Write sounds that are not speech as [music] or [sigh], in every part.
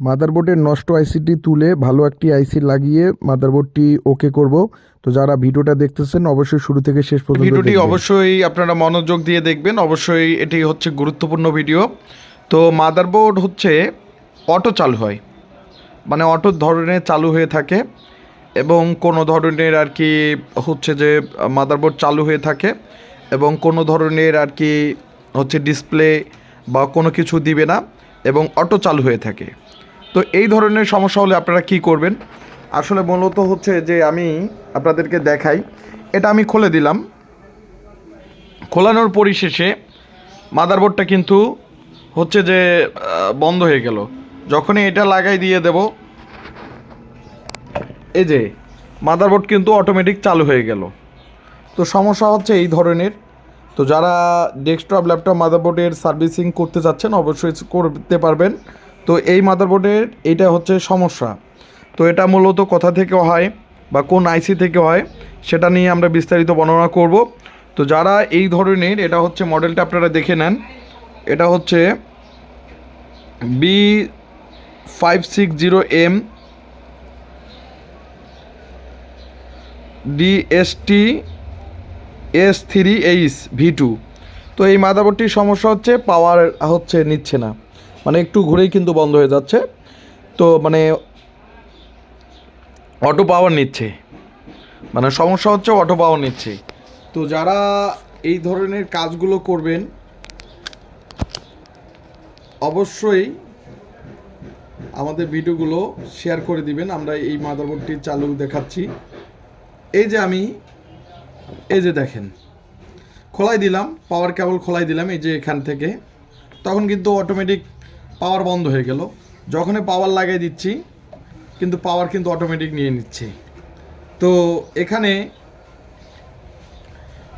মাদারবোর্ডের নষ্ট আইসিটি তুলে ভালো একটি আইসি লাগিয়ে মাদারবোর্ডটি ওকে করব। তো যারা ভিডিওটা দেখতেছেন অবশ্যই শুরু থেকে শেষ পর্যন্ত ভিডিওটি অবশ্যই আপনারা মনোযোগ দিয়ে দেখবেন। অবশ্যই এটি হচ্ছে গুরুত্বপূর্ণ ভিডিও। তো মাদারবোর্ড হচ্ছে অটো চালু হয়। মানে অটো ধরনের চালু হয়ে থাকে এবং কোনো ধরনের আর কি হচ্ছে যে মাদারবোর্ড চালু হয়ে থাকে এবং কোনো ধরনের আর কি হচ্ছে ডিসপ্লে বা কোনো কিছু দিবে না এবং অটো চালু হয়ে থাকে। তো এই ধরনের সমস্যা হলে আপনারা কি করবেন? আসলে মূলত হচ্ছে যে আমি আপনাদেরকে দেখাই। এটা আমি খুলে দিলাম। খোলানোর পরিশেষে মাদারবোর্ডটা কিন্তু হচ্ছে যে বন্ধ হয়ে গেল। যখনই এটা লাগাই দিয়ে দেব এই যে মাদারবোর্ড কিন্তু অটোমেটিক চালু হয়ে গেল। তো সমস্যা হচ্ছে এই ধরনের। তো যারা ডেস্কটপ ল্যাপটপ মাদারবোর্ডের সার্ভিসিং করতে চাচ্ছেন অবশ্যই করতে পারবেন। তো এই মাদারবোর্ডের এইটা হচ্ছে সমস্যা। তো এটা মূলত কোথা থেকে হয় বা কোন আইসি থেকে হয়, সেটা নিয়ে আমরা বিস্তারিত বর্ণনা করব। তো যারা এই ধরনের, এটা হচ্ছে মডেলটা আপনারা দেখে নেন। এটা হচ্ছে B five six zero M DST S three H V two তো এই মাদারবোর্ডটির সমস্যা হচ্ছে পাওয়ার হচ্ছে, নিচ্ছে না। মানে একটু ঘুরেই কিন্তু বন্ধ হয়ে যাচ্ছে। তো মানে অটো পাওয়ার নিচ্ছে। মানে সমস্যা হচ্ছে অটো পাওয়ার নিচ্ছে। তো যারা এই ধরনের কাজগুলো করবেন, অবশ্যই আমাদের ভিডিওগুলো শেয়ার করে দিবেন। আমরা এই মাদারবোর্ডটি চালু দেখাচ্ছি। এই যে আমি, এই যে দেখেন, খোলাই দিলাম পাওয়ার কেবল খোলাই দিলাম এই যে এখান থেকে। তখন কিন্তু অটোমেটিক পাওয়ার বন্ধ হয়ে গেল। যখনই পাওয়ার লাগিয়ে দিচ্ছি, কিন্তু পাওয়ার কিন্তু অটোমেটিক নিয়ে নিচ্ছে। তো এখানে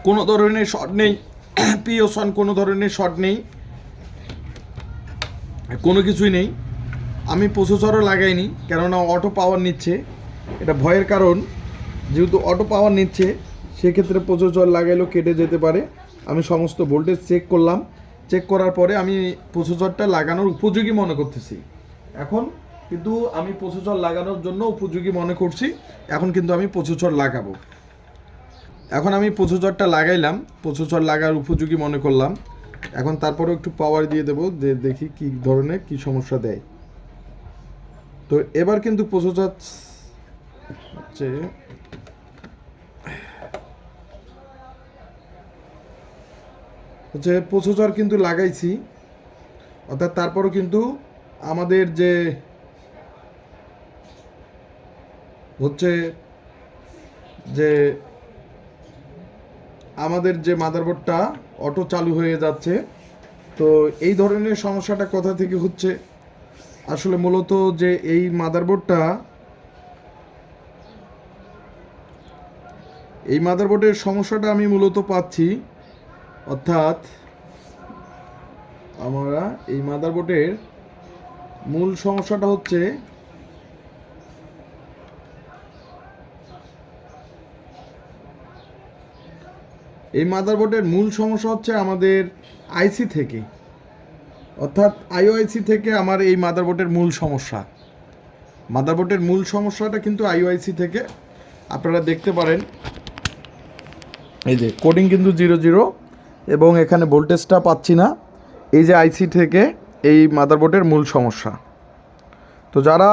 কোনো ধরনের শর্ট নেই [clears throat] পিওসন কোনো ধরনের শর্ট নেই, কোনো কিছুই নেই। আমি প্রসেসরও লাগাইনি, কেননা অটো পাওয়ার নিচ্ছে। এটা ভয়ের কারণ, যেহেতু অটো পাওয়ার নিচ্ছে, সেক্ষেত্রে প্রসেসর লাগাইলেও কেটে যেতে পারে। আমি সমস্ত ভোল্টেজ চেক করলাম। চেক করার পরে আমি প্রসেসরটা লাগানোর উপযোগী মনে করতেছি। এখন কিন্তু আমি প্রসেসর লাগানোর জন্য উপযোগী মনে করছি, এখন কিন্তু আমি প্রসেসর লাগাবো। এখন আমি প্রসেসরটা লাগাইলাম প্রসেসর লাগার উপযোগী মনে করলাম। এখন তারপরেও একটু পাওয়ার দিয়ে দেবো, যে দেখি কি ধরনের, কি সমস্যা দেয়। তো এবার কিন্তু প্রসেসর হচ্ছে হচ্ছে প্রসেসর কিন্তু লাগাইছি, অর্থাৎ তারপরও কিন্তু আমাদের যে হচ্ছে যে আমাদের যে মাদারবোর্ডটা অটো চালু হয়ে যাচ্ছে, তো এই ধরনের সমস্যাটা কোথা থেকে হচ্ছে? আসলে মূলত যে এই মাদারবোর্ডটা, এই মাদারবোর্ডের সমস্যাটা আমি মূলত পাচ্ছি অর্থাৎ আমরা এই মাদারবোর্ডের মূল সমস্যাটা হচ্ছে এই মাদারবোর্ডের মূল সমস্যা হচ্ছে আমাদের আইসি থেকে। অর্থাৎ আইওআইসি থেকে আমার এই মাদারবোর্ডের মূল সমস্যা। মাদারবোর্ডের মূল সমস্যাটা কিন্তু আইওআইসি থেকে। আপনারা দেখতে পারেন, এই যে কোডিং কিন্তু জিরো জিরো এবং এখানে ভোল্টেজটা পাচ্ছি না। এই যে আইসি থেকে এই মাদারবোর্ডের মূল সমস্যা। তো যারা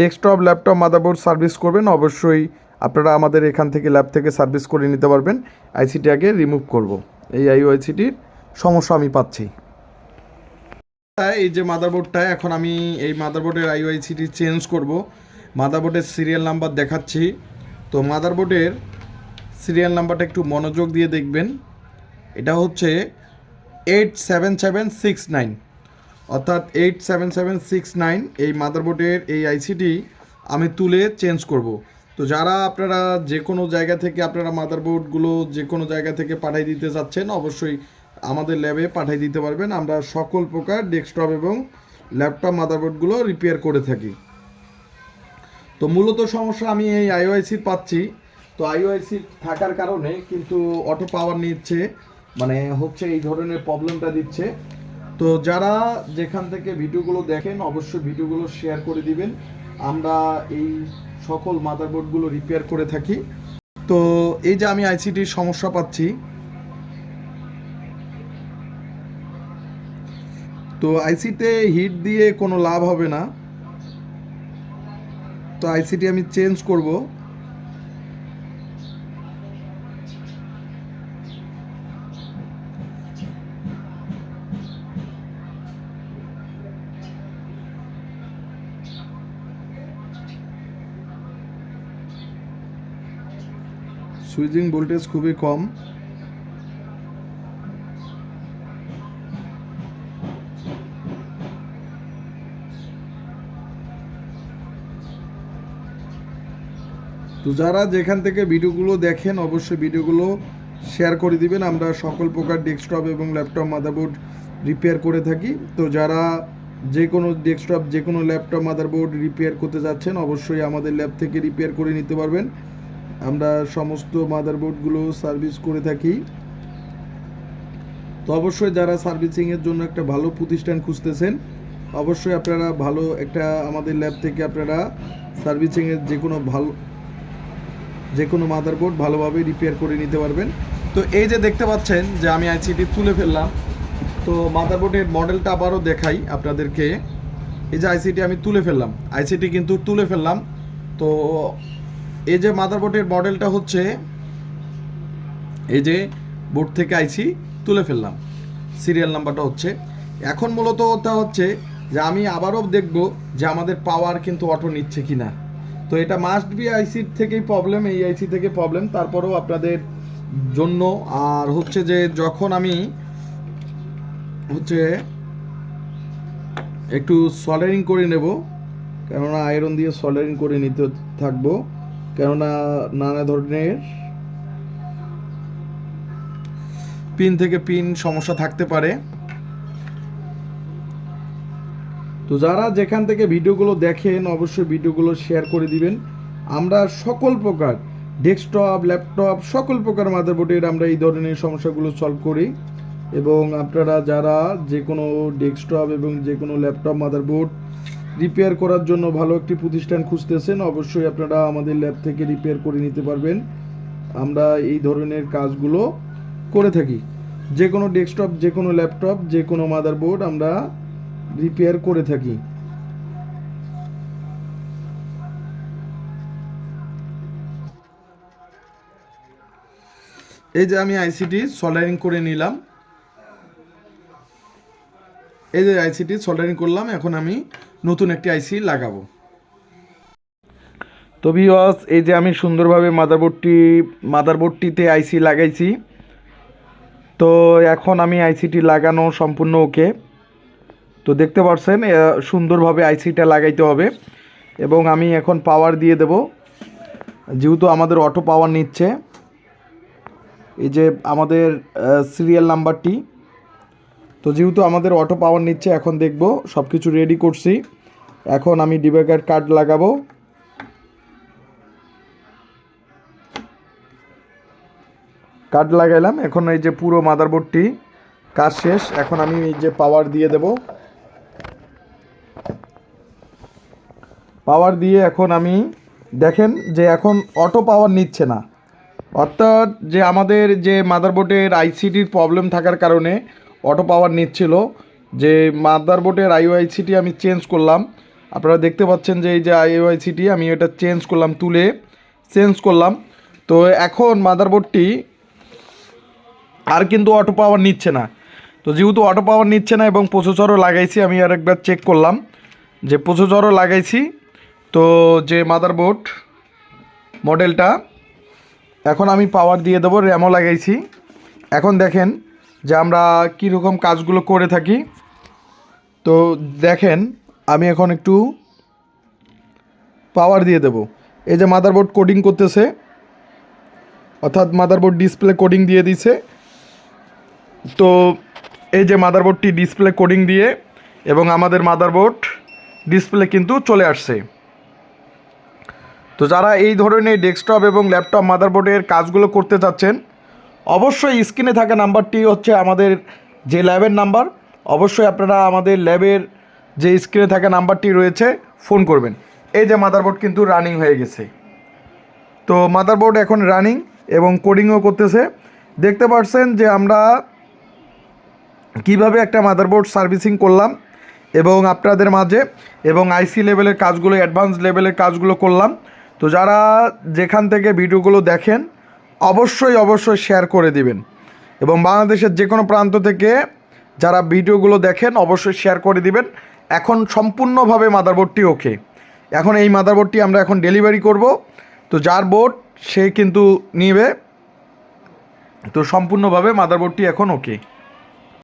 ডেস্কটপ ল্যাপটপ মাদারবোর্ড সার্ভিস করবেন, অবশ্যই আপনারা আমাদের এখান থেকে ল্যাব থেকে সার্ভিস করে নিতে পারবেন। আইসিটি আগে রিমুভ করব। এই আইওআইসিটির সমস্যা আমি পাচ্ছি। এই যে মাদারবোর্ডটা এখন আমি এই মাদারবোর্ডের আইওআইসিটি চেঞ্জ করব। মাদারবোর্ডের সিরিয়াল নাম্বার দেখাচ্ছি। তো মাদারবোর্ডের সিরিয়াল নাম্বারটা একটু মনোযোগ দিয়ে দেখবেন। এটা হচ্ছে eight seven seven six nine অর্থাৎ eight seven seven six nine এই মাদারবোর্ডের এই আইসিটি আমি তুলে চেঞ্জ করব। তো যারা আপনারা যে কোনো জায়গা থেকে আপনারা মাদারবোর্ডগুলো যে কোনো জায়গা থেকে পাঠিয়ে দিতে চাচ্ছেন, অবশ্যই আমাদের ল্যাবে পাঠিয়ে দিতে পারবেন। আমরা সকল প্রকার ডেস্কটপ এবং ল্যাপটপ মাদারবোর্ডগুলো রিপেয়ার করে থাকি। তো মূলত সমস্যা আমি এই আইওআইসির পাচ্ছি। তো আইওআইসি থাকার কারণে কিন্তু অটো পাওয়ার নিচ্ছে। মানে হচ্ছে এই ধরনের প্রবলেমটা দিচ্ছে। তো যারা যেখান থেকে ভিডিওগুলো দেখেন, অবশ্যই ভিডিওগুলো শেয়ার করে দিবেন। আমরা এই সকল মাদারবোর্ডগুলো রিপেয়ার করে থাকি। তো এই যে আমি আইসিটির সমস্যা পাচ্ছি। তো আইসিতে হিট দিয়ে কোনো লাভ হবে না। তো আইসিটি আমি চেঞ্জ করব। সুইচিং ভোল্টেজ খুবই কম। তো যারা যেখান থেকে ভিডিওগুলো দেখেন, অবশ্যই ভিডিওগুলো শেয়ার করে দিবেন। আমরা সকল প্রকার ডেস্কটপ এবং ল্যাপটপ মাদারবোর্ড রিপেয়ার করে থাকি। তো যারা যে কোনো ডেস্কটপ যে কোনো ল্যাপটপ মাদারবোর্ড রিপেয়ার করতে যাচ্ছেন, অবশ্যই আমাদের ল্যাব থেকে রিপেয়ার করে নিতে পারবেন। আমরা সমস্ত মাদারবোর্ডগুলো সার্ভিস করে থাকি। তো অবশ্যই যারা সার্ভিসিংয়ের জন্য একটা ভালো প্রতিষ্ঠান খুঁজতেছেন, অবশ্যই আপনারা ভালো একটা আমাদের ল্যাব থেকে আপনারা সার্ভিসিংয়ের যে কোনো ভালো যে কোনো মাদারবোর্ড ভালোভাবে রিপেয়ার করে নিতে পারবেন। তো এই যে দেখতে পাচ্ছেন যে আমি আইসিটি তুলে ফেললাম, তো মাদারবোর্ডের মডেলটা আবারও দেখাই আপনাদেরকে। এই যে আইসিটি আমি তুলে ফেললাম আইসিটি কিন্তু তুলে ফেললাম। তো এই যে মাদারবোর্ডের মডেলটা হচ্ছে, এই যে বোর্ড থেকে আইসি তুলে ফেললাম। সিরিয়াল নাম্বারটা হচ্ছে। এখন মূলত ওটা হচ্ছে যে আমি আবারও দেখব যে আমাদের পাওয়ার কিন্তু অটো নিচ্ছে কি না তো এটা মাস্ট বি আইসির থেকেই প্রবলেম এই আইসি থেকে প্রবলেম তারপরেও আপনাদের জন্য। আর হচ্ছে যে যখন আমি হচ্ছে একটু সলারিং করে নেব, কেননা আয়রন দিয়ে সলারিং করে নিতে থাকব। কেননা নানা ধরনের পিন থেকে পিন সমস্যা থাকতে পারে। তো যারা যেখান থেকে ভিডিওগুলো দেখেন, অবশ্যই ভিডিওগুলো শেয়ার করে দিবেন। আমরা সকল প্রকার ডেস্কটপ, ল্যাপটপ, সকল প্রকার মাদারবোর্ডের আমরা এই ধরনের সমস্যাগুলো সলভ করি। এবং আপনারা যারা যে কোনো ডেস্কটপ এবং যে কোনো ল্যাপটপ, মাদারবোর্ড রিপেয়ার করার জন্য ভালো একটি প্রতিষ্ঠান খুঁজতেছেন, অবশ্যই আপনারা আমাদের ল্যাব থেকে রিপেয়ার করে নিতে পারবেন। আমরা এই ধরনের কাজগুলো করে থাকি। যে কোনো ডেস্কটপ যে কোনো ল্যাপটপ যে কোনো মাদারবোর্ড আমরা রিপেয়ার করে থাকি। এই যে আমি আইসিটি সল্ডারিং করে নিলাম। এই যে আইসিটি সল্ডারিং করলাম, এখন আমি নতুন একটি আইসি লাগাবো। তো ভিওয়াস এই যে আমি সুন্দরভাবে মাদারবোর্ডটি মাদারবোর্ডটিতে আইসি লাগাইছি। তো এখন আমি আইসিটি লাগানো সম্পূর্ণ ওকে তো দেখতে পাচ্ছেন সুন্দরভাবে আইসিটা লাগাইতে হবে। এবং আমি এখন পাওয়ার দিয়ে দেব। যেহেতু আমাদের অটো পাওয়ার নিচ্ছে, এই যে আমাদের সিরিয়াল নাম্বারটি তো যেহেতু আমাদের অটো পাওয়ার নিচ্ছে, এখন দেখব সব কিছু রেডি করছি। এখন আমি ডিবেকার কার্ড লাগাবো। কার্ড লাগাইলাম, এখন এই যে পুরো মাদারবোর্ডটি কাজ শেষ। এখন আমি এই যে পাওয়ার দিয়ে দেব। পাওয়ার দিয়ে এখন আমি, দেখেন যে এখন অটো পাওয়ার নিচ্ছে না। অর্থাৎ যে আমাদের যে মাদারবোর্ডের আইসিটির প্রবলেম থাকার কারণে অটো পাওয়ার নিচ্ছিল। যে মাদারবোর্ডের আইওআইসিটি আমি চেঞ্জ করলাম। আপনারা দেখতে পাচ্ছেন যে এই যে আইওআইসিটি আমি এটা চেঞ্জ করলাম, তুলে চেঞ্জ করলাম। তো এখন মাদারবোর্ডটি আর কিন্তু অটো পাওয়ার নিচ্ছে না। তো যেহেতু অটো পাওয়ার নিচ্ছে না এবং প্রসেসরও লাগাইছি, আমি আর একবার চেক করলাম যে প্রসেসরও লাগাইছি। তো যে মাদারবোর্ড মডেলটা এখন আমি পাওয়ার দিয়ে দেবো র্যামও লাগাইছি। এখন দেখেন যে আমরা কীরকম কাজগুলো করে থাকি। তো দেখেন, আমি এখন একটু পাওয়ার দিয়ে দেব। এই যে মাদারবোর্ড কোডিং করতেছে, অর্থাৎ মাদারবোর্ড ডিসপ্লে কোডিং দিয়ে দিছে। তো এই যে মাদারবোর্ডটি ডিসপ্লে কোডিং দিয়ে এবং আমাদের মাদারবোর্ড ডিসপ্লে কিন্তু চলে আসছে। তো যারা এই ধরনের ডেস্কটপ এবং ল্যাপটপ মাদারবোর্ডের কাজগুলো করতে চাচ্ছেন অবশ্যই স্ক্রিনে থাকা নাম্বারটি হচ্ছে আমাদের যে ল্যাবের নাম্বার। অবশ্যই আপনারা আমাদের ল্যাবের যে স্ক্রিনে থাকা নাম্বারটি রয়েছে, ফোন করবেন। এই যে মাদারবোর্ড কিন্তু রানিং হয়ে গেছে। তো মাদারবোর্ড এখন রানিং এবং কোডিংও করতেছে। দেখতে পাচ্ছেন যে আমরা কীভাবে একটা মাদারবোর্ড সার্ভিসিং করলাম এবং আপনাদের মাঝে এবং আইসি লেভেলের কাজগুলো অ্যাডভান্স লেভেলের কাজগুলো করলাম। তো যারা যেখান থেকে ভিডিওগুলো দেখেন অবশ্যই অবশ্যই শেয়ার করে দিবেন। এবং বাংলাদেশের যে কোনো প্রান্ত থেকে যারা ভিডিওগুলো দেখেন, অবশ্যই শেয়ার করে দিবেন। এখন সম্পূর্ণভাবে মাদারবোর্ডটি ওকে এখন এই মাদারবোর্ডটি আমরা এখন ডেলিভারি করব। তো যার বোর্ড সে কিন্তু নিবে। তো সম্পূর্ণভাবে মাদারবোর্ডটি এখন ওকে